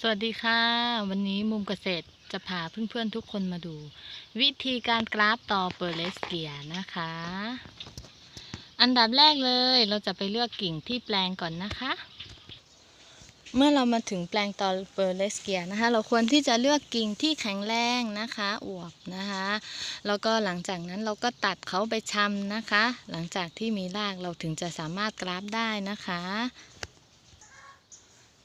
สวัสดีค่ะ วันนี้มุมเกษตรจะพาเพื่อนๆทุกคนมาดู วิธีการกราฟต่อเปอร์เลสเกียนะคะ อันดับแรกเลยเราจะไปเลือกกิ่งที่แปลงก่อนนะคะ เมื่อเรามาถึงแปลงตอเปอร์เลสเกียนะคะ เราควรที่จะเลือกกิ่งที่แข็งแรงนะคะอวบนะคะ แล้วก็หลังจากนั้นเราก็ตัดเขาไปชำนะคะ หลังจากที่มีรากเราถึงจะสามารถกราฟได้นะคะ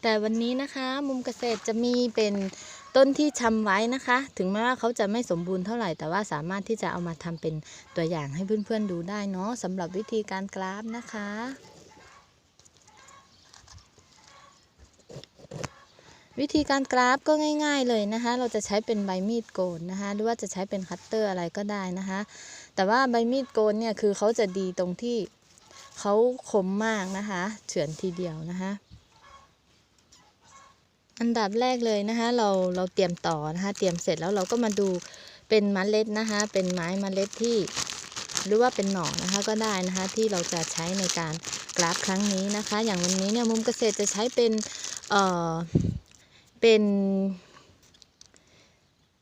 แต่วันนี้นะคะมุมเกษตรจะมีเป็นต้นที่ชำไว้นะคะ ถึงแม้ว่าเขาจะไม่สมบูรณ์เท่าไหร่ แต่ว่าสามารถที่จะเอามาทำเป็นตัวอย่างให้เพื่อนๆดูได้เนาะสำหรับวิธีการกราฟนะคะ วิธีการกราฟก็ง่าย ๆเลยนะคะ เราจะใช้เป็นใบมีดโกนนะคะ หรือว่าจะใช้เป็นคัตเตอร์อะไรก็ได้นะคะ แต่ว่าใบมีดโกนเนี่ยคือเขาจะดีตรงที่เขาคมมากนะคะ เฉือนทีเดียวนะคะ อันดับแรกเลยนะคะ เราเราเตรียมต่อนะคะ เตรียมเสร็จแล้วเราก็มาดูเป็นมเมล็ดนะคะ เป็นไม้มเมล็ดที่ หรือว่าเป็นหน่อนะคะก็ได้นะคะ ที่เราจะใช้ในการกราฟครั้งนี้นะคะ อย่างวันนี้เนี่ยมุมเกษตรจะใช้เป็นเอ่อเป็น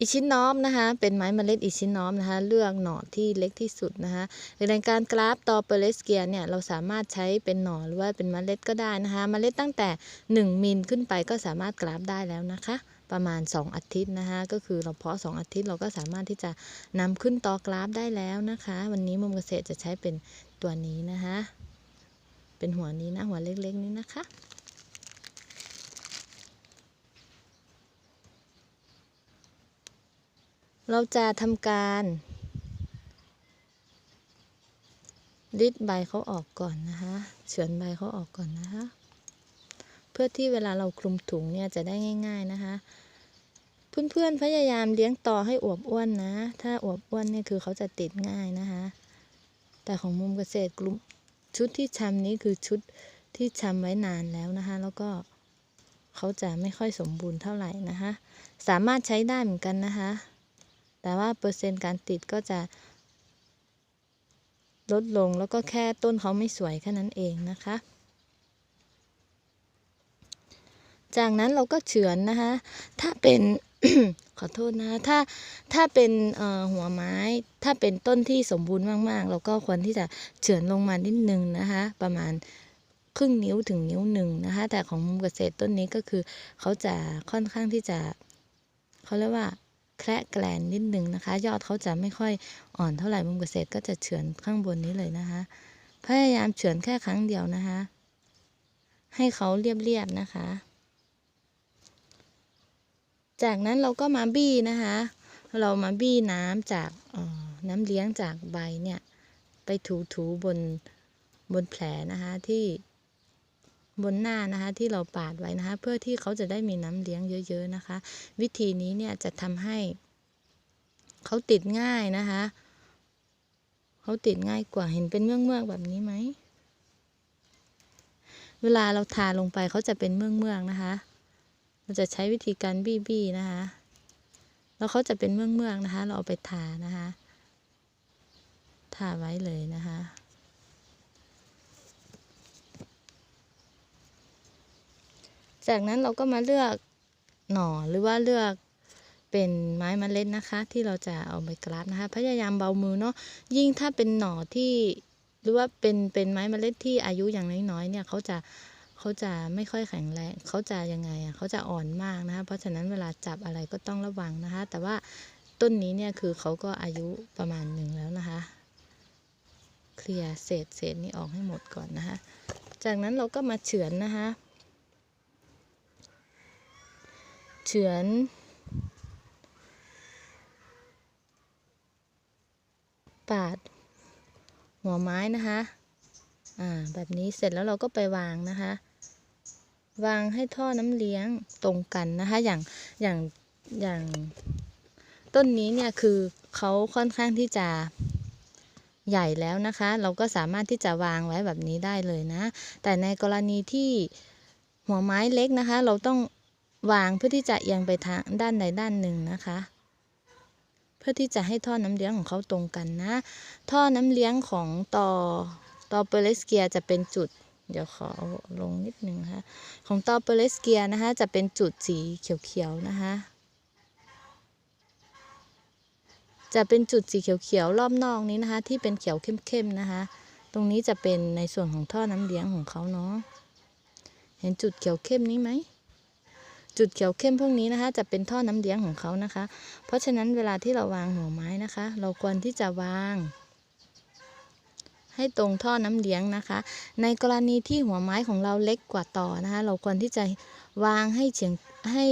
อิชิน้อมนะคะ เป็นไม้เมล็ดอิชิน้อมนะคะ เลือกหน่อที่เล็กที่สุดนะคะในการกราฟตอเปอร์เลสเกียเนี่ยเราสามารถใช้เป็นหน่อหรือว่าเป็นเมล็ดก็ได้นะคะ เมล็ดตั้งแต่ 1 มิลขึ้นไปก็สามารถกราฟได้แล้วนะคะ ประมาณ 2 อาทิตย์นะคะก็คือเราเพาะ 2 อาทิตย์เราก็สามารถที่จะนำขึ้นตอกราฟได้แล้วนะคะ วันนี้มุมเกษตรจะใช้เป็นตัวนี้นะคะ เป็นหัวนี้นะหัวเล็กๆนี้นะคะ เราจะทำการริดใบเขาออกก่อนนะคะเฉือนใบเขาออกก่อนนะคะ เพื่อที่เวลาเราคลุมถุงเนี่ยจะได้ง่าย ๆนะคะ เพื่อนๆพยายามเลี้ยงต่อให้อวบอ้วนนะ ถ้าอวบอ้วนเนี่ยคือเขาจะติดง่ายนะคะ แต่ของมุมเกษตรกลุ่มชุดที่ชำนี้คือชุดที่ชำไว้นานแล้วนะคะ แล้วก็เขาจะไม่ค่อยสมบูรณ์เท่าไหร่นะคะ สามารถใช้ได้เหมือนกันนะคะ แต่ว่าเปอร์เซ็นต์การติดก็จะลดลงแล้วก็แค่ต้นเขาไม่สวยแค่นั้นเองนะคะ จากนั้นเราก็เฉือนนะคะ ถ้าเป็นขอโทษนะถ้าถ้าเป็นหัวไม้ ถ้าเป็นต้นที่สมบูรณ์มาก ๆ เราก็ควรที่จะเฉือนลงมานิดนึงนะคะ ประมาณครึ่งนิ้วถึงนิ้วหนึ่งนะคะ แต่ของมุมเกษตรต้นนี้ก็คือเขาจะค่อนข้างที่จะเขาเรียกว่า แคระแกลนนิดนึงนะคะ ยอดเขาจะไม่ค่อยอ่อนเท่าไหร่มุมเกษตรก็จะเฉือนข้างบนนี้เลยนะคะ พยายามเฉือนแค่ครั้งเดียวนะคะ ให้เขาเรียบๆนะคะ จากนั้นเราก็มาบี้นะคะ เรามาบี้น้ำจากน้ำเลี้ยงจากใบเนี่ย ไปถูๆบนบนแผลนะคะที่ บนหน้านะคะที่เราปาดไว้นะคะ เพื่อที่เขาจะได้มีน้ำเลี้ยงเยอะ ๆนะคะ วิธีนี้เนี่ยจะทำให้เขาติดง่ายนะคะเขาติดง่ายกว่าเห็นเป็นเมือกเมือกแบบนี้ไหมเวลาเราทาลงไปเขาจะเป็นเมือกเมือกนะคะ เราจะใช้วิธีการบี้บี้นะคะ แล้วเขาจะเป็นเมือกเมือกนะคะ เราเอาไปทานะคะ ทาไว้เลยนะคะ จากนั้นเราก็มาเลือกหน่อหรือว่าเลือกเป็นไม้มเมล็ดนะคะ ที่เราจะเอาไปกราฟนะคะ พยายามเบามือเนาะยิ่งถ้าเป็นหน่อที่หรือว่าเป็นเป็นไม้มเมล็ดที่อายุอย่างน้อยๆเนี่ยเขาจะเขาจะไม่ค่อยแข็งแรงเขาจะยังไงอะเขาจะอ่อนมากนะคะ เพราะฉะนั้นเวลาจับอะไรก็ต้องระวังนะคะ แต่ว่าต้นนี้เนี่ยคือเขาก็อายุประมาณหนึ่งแล้วนะคะ เคลียร์เศษเศษนี้ออกให้หมดก่อนนะคะ จากนั้นเราก็มาเฉือนนะคะ เฉือน ปาด หัวไม้นะคะ อ่า แบบนี้เสร็จแล้วเราก็ไปวางนะคะ วางให้ท่อน้ำเลี้ยงตรงกันนะคะ อย่าง อย่าง อย่างต้นนี้เนี่ยคือเขาค่อนข้างที่จะใหญ่แล้วนะคะ เราก็สามารถที่จะวางไว้แบบนี้ได้เลยนะ แต่ในกรณีที่หัวไม้เล็กนะคะ เราต้อง วางเพื่อที่จะเอียงไปทางด้านใดด้านหนึ่งนะคะ เพื่อที่จะให้ท่อน้ำเลี้ยงของเขาตรงกันนะ ท่อน้ำเลี้ยงของต่อต่อเปเรสเกียจะเป็นจุด เดี๋ยวขอลงนิดนึงนะคะของตอเปเลสเกียนะคะจะเป็นจุดสีเขียวๆนะคะจะเป็นจุดสีเขียวๆรอบนอกนี้นะคะ ที่เป็นเขียวเข้มๆนะคะ ตรงนี้จะเป็นในส่วนของท่อน้ำเลี้ยงของเขาเนาะเห็นจุดเขียวเข้มนี้ไหม จุดเขียวเข้มพวกนี้นะคะ จะเป็นท่อน้ำเลี้ยงของเขานะคะ เพราะฉะนั้นเวลาที่เราวางหัวไม้นะคะ เราควรที่จะวาง ให้ตรงท่อน้ำเลี้ยงนะคะ ในกรณีที่หัวไม้ของเราเล็กกว่าต่อนะคะ เราควรที่จะวางให้เฉียงให้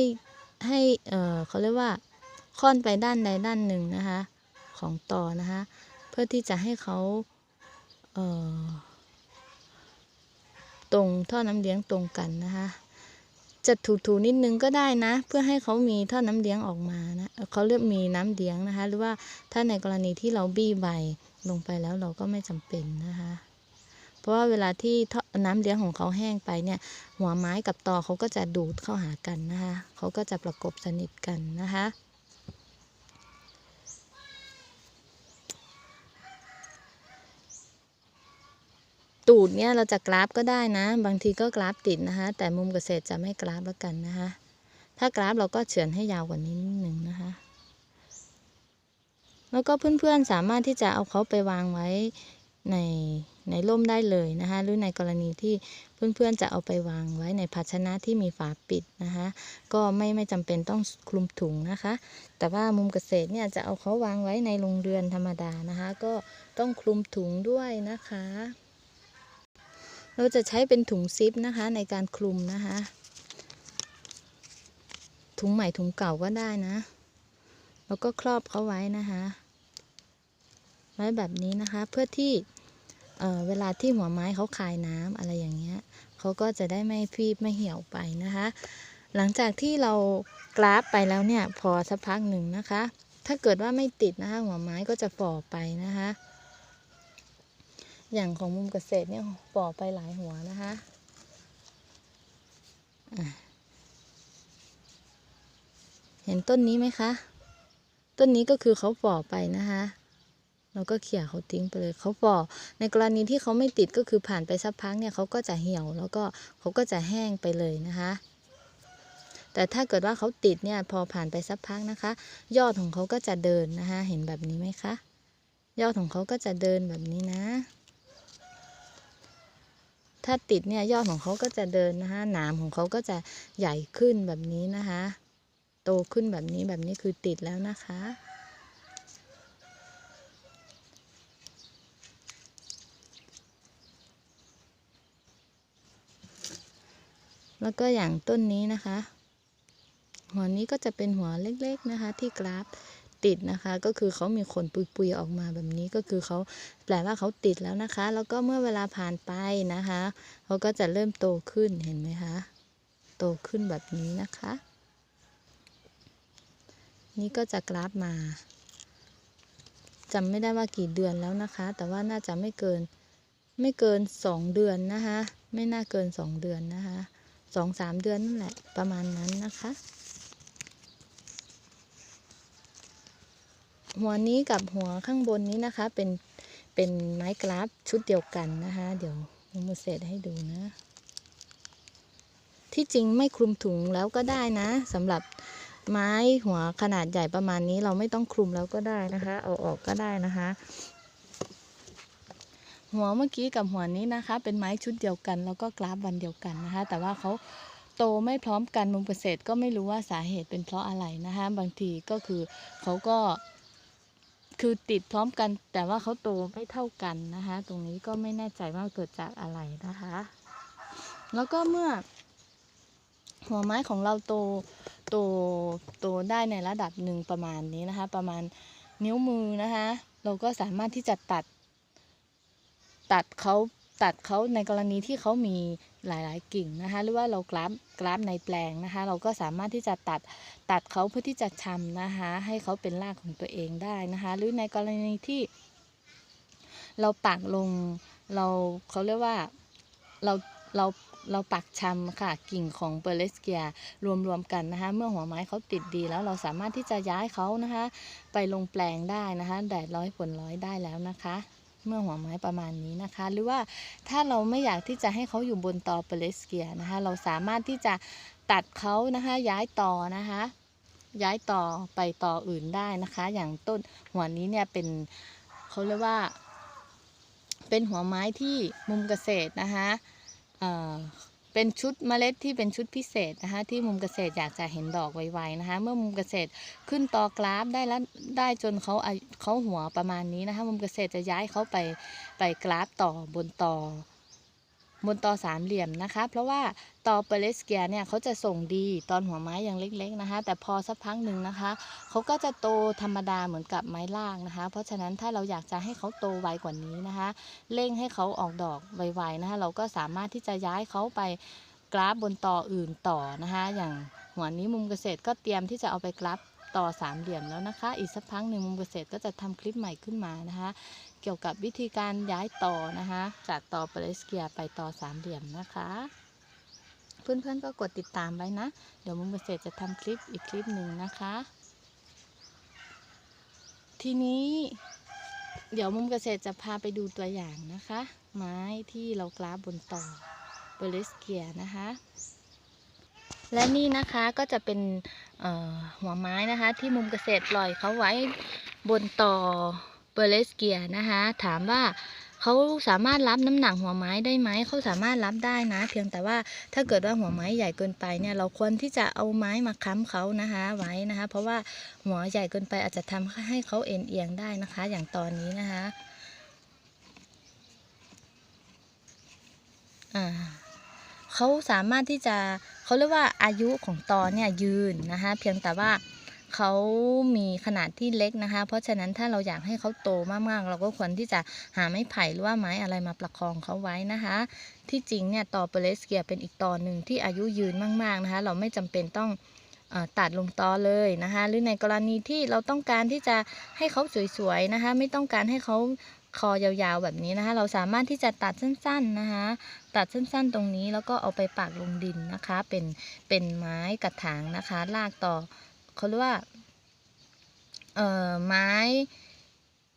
ให้เออเขาเรียกว่าค่อนไปด้านใดด้านหนึ่งนะคะ ของต่อนะคะ เพื่อที่จะให้เขาเออตรงท่อน้ำเลี้ยงตรงกันนะคะ จะถูๆนิดนึงก็ได้นะ เพื่อให้เขามีท่อน้ำเลี้ยงออกมานะเขาเรียกมีน้ำเลี้ยงนะคะ หรือว่าถ้าในกรณีที่เราบี้ใบลงไปแล้วเราก็ไม่จำเป็นนะคะ เพราะว่าเวลาที่น้ำเลี้ยงของเขาแห้งไปเนี่ย หัวไม้กับตอเขาก็จะดูดเข้าหากันนะคะเขาก็จะประกบสนิทกันนะคะ ตูดเนี่ยเราจะกราฟก็ได้นะ บางทีก็กราฟติดนะคะ แต่มุมเกษตรจะไม่กราฟแล้วกันนะคะ ถ้ากราฟเราก็เฉือนให้ยาวกว่านี้นิดนึงนะคะ แล้วก็เพื่อนๆสามารถที่จะเอาเขาไปวางไว้ในในร่มได้เลยนะคะหรือในกรณีที่เพื่อนๆจะเอาไปวางไว้ในภาชนะที่มีฝาปิดนะคะก็ไม่ไม่จำเป็นต้องคลุมถุงนะคะ แต่ว่ามุมเกษตรเนี่ยจะเอาเขาวางไว้ในโรงเรือนธรรมดานะคะ ก็ต้องคลุมถุงด้วยนะคะ เราจะใช้เป็นถุงซิปนะคะในการคลุมนะคะ ถุงใหม่ถุงเก่าก็ได้นะ แล้วก็ครอบเขาไว้นะคะ ไว้แบบนี้นะคะเพื่อที่เเวลาที่หัวไม้เขาคายน้ำอะไรอย่างเงี้ยเขาก็จะได้ไม่ฟีบไม่เหี่ยวไปนะคะ หลังจากที่เรากราฟไปแล้วเนี่ยพอสักพักหนึ่งนะคะ ถ้าเกิดว่าไม่ติดนะคะหัวไม้ก็จะฝ่อไปนะคะ อย่างของมุมเกษตรเนี่ยฝ่อไปหลายหัวนะคะะเห็นต้นนี้ไหมคะ ต้นนี้ก็คือเขาฝ่อไปนะคะเราก็เขี่ยเขาทิ้งไปเลยเขาฝ่อในกรณีที่เขาไม่ติดก็คือผ่านไปสักพักเนี่ยเขาก็จะเหี่ยวแล้วก็เขาก็จะแห้งไปเลยนะคะ แต่ถ้าเกิดว่าเขาติดเนี่ยพอผ่านไปสักพักนะคะ ยอดของเขาก็จะเดินนะคะ เห็นแบบนี้ไหมคะ ยอดของเขาก็จะเดินแบบนี้นะ ถ้าติดเนี่ยยอดของเขาก็จะเดินนะคะหนามของเขาก็จะใหญ่ขึ้นแบบนี้นะคะ โตขึ้นแบบนี้แบบนี้คือติดแล้วนะคะ แล้วก็อย่างต้นนี้นะคะ หัวนี้ก็จะเป็นหัวเล็กๆนะคะที่กราฟ ติดนะคะ ก็คือเขามีขนปุยๆออกมาแบบนี้ก็คือเขาแปลว่าเขาติดแล้วนะคะ แล้วก็เมื่อเวลาผ่านไปนะคะเขาก็จะเริ่มโตขึ้นเห็นไหมคะโตขึ้นแบบนี้นะคะ นี่ก็จะกราฟมาจำไม่ได้ว่ากี่เดือนแล้วนะคะ แต่ว่าน่าจะไม่เกินไม่เกินสองเดือนนะคะ ไม่น่าเกินสองเดือนนะคะสองสามเดือนนั่นแหละประมาณนั้นนะคะ หัวนี้กับหัวข้างบนนี้นะคะ เป็นเป็นไม้กราฟชุดเดียวกันนะคะ เดี๋ยวมุมเศษให้ดูนะ ที่จริงไม่คลุมถุงแล้วก็ได้นะสำหรับไม้หัวขนาดใหญ่ประมาณนี้เราไม่ต้องคลุมแล้วก็ได้นะคะ เอาออกก็ได้นะคะ หัวเมื่อกี้กับหัวนี้นะคะ เป็นไม้ชุดเดียวกัน แล้วก็กราฟวันเดียวกันนะคะ แต่ว่าเขาโตไม่พร้อมกันมุมเกษตรก็ไม่รู้ว่าสาเหตุเป็นเพราะอะไรนะคะ บางทีก็คือเขาก็ คือติดพร้อมกัน แต่ว่าเขาโตไม่เท่ากันนะคะ ตรงนี้ก็ไม่แน่ใจว่าเกิดจากอะไรนะคะ แล้วก็เมื่อ หัวไม้ของเราโตโตโตได้ในระดับหนึ่งประมาณนี้นะคะ ประมาณนิ้วมือนะคะ เราก็สามารถที่จะตัด ตัดเขาตัดเขาในกรณีที่เขามี หลายๆ กิ่งนะคะ หรือว่าเรากราฟกราฟในแปลงนะคะ เราก็สามารถที่จะตัดตัดเขาเพื่อที่จะชำนะคะ ให้เขาเป็นรากของตัวเองได้นะคะ หรือในกรณีที่ เราปักลงเราเขาเรียกว่าเราเราเราปักชำค่ะกิ่งของเปอร์เลสเกียรวมๆกันนะคะ เมื่อหัวไม้เขาติดดีแล้วเราสามารถที่จะย้ายเขานะคะ ไปลงแปลงได้นะคะ แดดร้อยฝนร้อยได้แล้วนะคะ เมื่อหัวไม้ประมาณนี้นะคะ หรือว่าถ้าเราไม่อยากที่จะให้เขาอยู่บนตอเปเลสเกียนะคะ เราสามารถที่จะตัดเขานะคะย้ายต่อนะคะ ย้ายต่อไปต่ออื่นได้นะคะ อย่างต้นหัวนี้เนี่ยเป็นเขาเรียกว่า เป็นหัวไม้ที่มุมเกษตรนะคะ เป็นชุดเมล็ดที่เป็นชุดพิเศษนะคะที่มุมเกษตรอยากจะเห็นดอกไวๆนะคะ เมื่อมุมเกษตรขึ้นตอกราฟได้แล้วได้จนเขาเขาหัวประมาณนี้นะคะ มุมเกษตรจะย้ายเขาไปไปกราฟต่อบนต่อ บนต่อสามเหลี่ยมนะคะ เพราะว่าตอเปเลสเกียเนี่ยเขาจะส่งดีตอนหัวไม้ยังเล็กๆนะคะ แต่พอสักพักหนึ่งนะคะเขาก็จะโตธรรมดาเหมือนกับไม้ล่างนะคะ เพราะฉะนั้นถ้าเราอยากจะให้เขาโตไวกว่านี้นะคะเร่งให้เขาออกดอกไวๆนะคะ เราก็สามารถที่จะย้ายเขาไปกราฟบนต่ออื่นต่อนะคะ อย่างหัวนี้มุมเกษตรก็เตรียมที่จะเอาไปกราฟต่อสามเหลี่ยมแล้วนะคะ อีกสักพักหนึ่งมุมเกษตรก็จะทำคลิปใหม่ขึ้นมานะคะ เกี่ยวกับวิธีการย้ายต่อนะคะ จากต่อเปเลสเกียไปต่อสามเหลี่ยมนะคะ เพื่อนๆก็กดติดตามไว้นะ เดี๋ยวมุมเกษตรจะทำคลิปอีกคลิปหนึ่งนะคะ ทีนี้เดี๋ยวมุมเกษตรจะพาไปดูตัวอย่างนะคะ ไม้ที่เรากราฟบนต่อเบลสเกียนะคะ และนี่นะคะก็จะเป็นหัวไม้นะคะ ที่มุมเกษตรปล่อยเขาไว้บนต่อ เบลสเกียนะคะ ถามว่าเขาสามารถรับน้ำหนักหัวไม้ได้ไหม เขาสามารถรับได้นะ เพียงแต่ว่าถ้าเกิดว่าหัวไม้ใหญ่เกินไปเนี่ย เราควรที่จะเอาไม้มาค้ำเขานะคะไว้นะคะ เพราะว่าหัวใหญ่เกินไปอาจจะทำให้เขาเอ็นเอียงได้นะคะ อย่างตอนนี้นะคะอ่าเขาสามารถที่จะเขาเรียกว่าอายุของตอเนี่ยยืนนะคะ เพียงแต่ว่า เขามีขนาดที่เล็กนะคะ เพราะฉะนั้นถ้าเราอยากให้เขาโตมากๆ เราก็ควรที่จะหาไม้ไผ่หรือว่าไม้อะไรมาประคองเขาไว้นะคะ ที่จริงเนี่ยตอเปเลสเกียเป็นอีกตอหนึ่งที่อายุยืนมากๆนะคะ เราไม่จำเป็นต้องตัดลงตอเลยนะคะ หรือในกรณีที่เราต้องการที่จะให้เขาสวยๆนะคะ ไม่ต้องการให้เขาคอยาวๆแบบนี้นะคะ เราสามารถที่จะตัดสั้นๆนะคะ ตัดสั้นๆตรงนี้แล้วก็เอาไปปักลงดินนะคะ เป็นเป็นไม้กระถางนะคะลากต่อ เขาเรียกว่าเอ่อไม้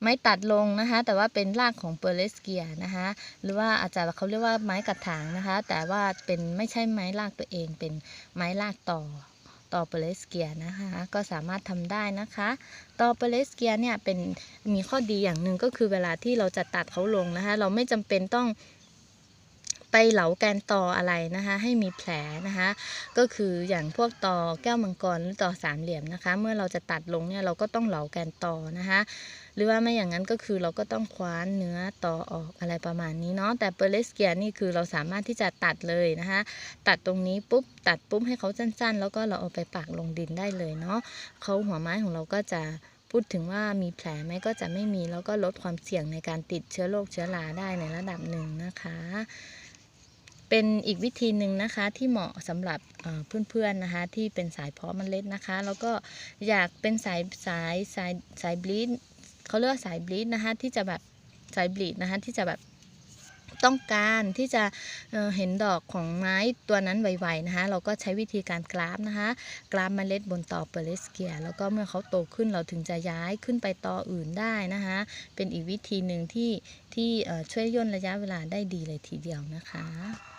ไม้ตัดลงนะคะแต่ว่าเป็นรากของเปอร์เลสเกียนะคะหรือว่าอาจจะเขาเรียกว่าไม้กระถางนะคะแต่ว่าเป็นไม่ใช่ไม้รากตัวเอง เป็นไม้รากต่อต่อเปอร์เลสเกียนะคะก็สามารถทำได้นะคะต่อเปอร์เลสเกียเนี่ยเป็นมีข้อดีอย่างหนึ่งก็คือเวลาที่เราจะตัดเขาลงนะคะเราไม่จำเป็นต้อง ไปเหลาแกนตออะไรนะคะ ให้มีแผลนะคะ ก็คืออย่างพวกตอแก้วมังกรหรือตอสามเหลี่ยมนะคะ เมื่อเราจะตัดลงเนี่ยเราก็ต้องเหลาแกนตอนะคะ หรือว่าไม่อย่างนั้นก็คือเราก็ต้องคว้านเนื้อตอออกอะไรประมาณนี้เนาะแต่เปอร์เลสเกียนี่คือเราสามารถที่จะตัดเลยนะคะ ตัดตรงนี้ปุ๊บตัดปุ๊บให้เขาสั้น ๆ แล้วก็เราเอาไปปักลงดินได้เลยเนาะเขาหัวไม้ของเราก็จะพูดถึงว่ามีแผลไหมก็จะไม่มีแล้วก็ลดความเสี่ยงในการติดเชื้อโรคเชื้อราได้ในระดับหนึ่งนะคะ เป็นอีกวิธีหนึ่งนะคะที่เหมาะสำหรับเพื่อนๆนะคะที่เป็นสายเพาะเมล็ดนะคะ แล้วก็อยากเป็นสายสายสายสายบลีดเขาเรียกสายบลีดนะคะที่จะแบบสายบลีดนะคะที่จะแบบต้องการที่จะเเห็นดอกของไม้ตัวนั้นไวๆนะคะ เราก็ใช้วิธีการกราฟนะคะ กราฟเมล็ดบนต่อเปอร์เลสเกีย แล้วก็เมื่อเขาโตขึ้นเราถึงจะย้ายขึ้นไปต่ออื่นได้นะคะ เป็นอีกวิธีหนึ่งที่ที่ช่วยย่นระยะเวลาได้ดีเลยทีเดียวนะคะ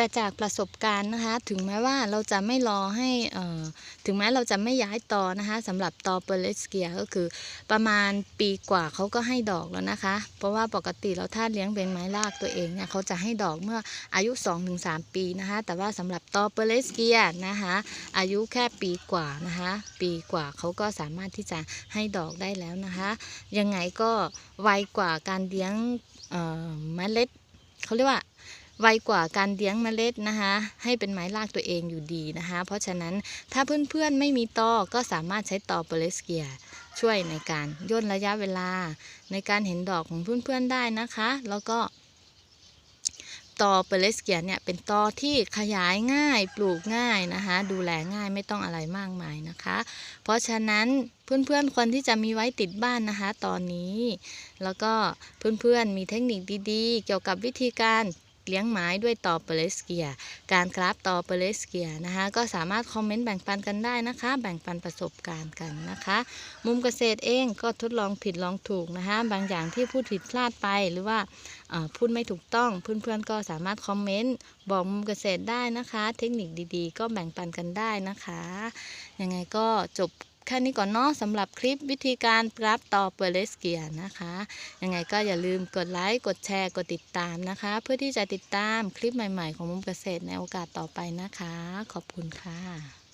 แต่จากประสบการณ์นะคะ ถึงแม้ว่าเราจะไม่รอให้ถึงแม้เราจะไม่ย้ายตอนะคะสำหรับตอเปเลสเกียก็คือประมาณปีกว่าเขาก็ให้ดอกแล้วนะคะ เพราะว่าปกติเราถ้าเลี้ยงเป็นไม้รากตัวเองเนี่ยเขาจะให้ดอกเมื่ออายุ 2-3 ปีนะคะ แต่ว่าสำหรับตอเปเลสเกียนะคะอายุแค่ปีกว่านะคะ ปีกว่าเขาก็สามารถที่จะให้ดอกได้แล้วนะคะ ยังไงก็ไวกว่าการเลี้ยงเอ่เมล็ดเขาเรียกว่า ไวกว่าการเลี้ยงเมล็ดนะคะ ให้เป็นไม้รากตัวเองอยู่ดีนะคะ เพราะฉะนั้นถ้าเพื่อนๆไม่มีตอก็สามารถใช้ตอเปเลสเกียช่วยในการย่นระยะเวลา ในการเห็นดอกของเพื่อนๆได้นะคะ แล้วก็ตอเปเลสเกียเนี่ยเป็นตอที่ขยายง่ายปลูกง่ายนะคะ ดูแลง่ายไม่ต้องอะไรมากมายนะคะ เพราะฉะนั้นเพื่อนๆควรที่จะมีไว้ติดบ้านนะคะ ตอนนี้ แล้วก็เพื่อนๆมีเทคนิคดีๆ เกี่ยวกับวิธีการ เลี้ยงไม้ด้วยตอเปเลสเกีย การกราฟตอเปเลสเกียนะคะ ก็สามารถคอมเมนต์แบ่งปันกันได้นะคะ แบ่งปันประสบการณ์กันนะคะ มุมเกษตรเองก็ทดลองผิดลองถูกนะคะ บางอย่างที่พูดผิดพลาดไปหรือว่าพูดไม่ถูกต้องเพื่อนๆก็สามารถคอมเมนต์บอกมุมเกษตรได้นะคะ เทคนิคดีๆ ก็แบ่งปันกันได้นะคะ ยังไงก็จบ แค่นี้ก่อนเนาะสำหรับคลิปวิธีการกราฟต่อเปเลสเกียนะคะ ยังไงก็อย่าลืมกดไลค์ กดแชร์ กดติดตามนะคะ เพื่อที่จะติดตามคลิปใหม่ ๆ ของมุมเกษตรในโอกาสต่อไปนะคะ ขอบคุณค่ะ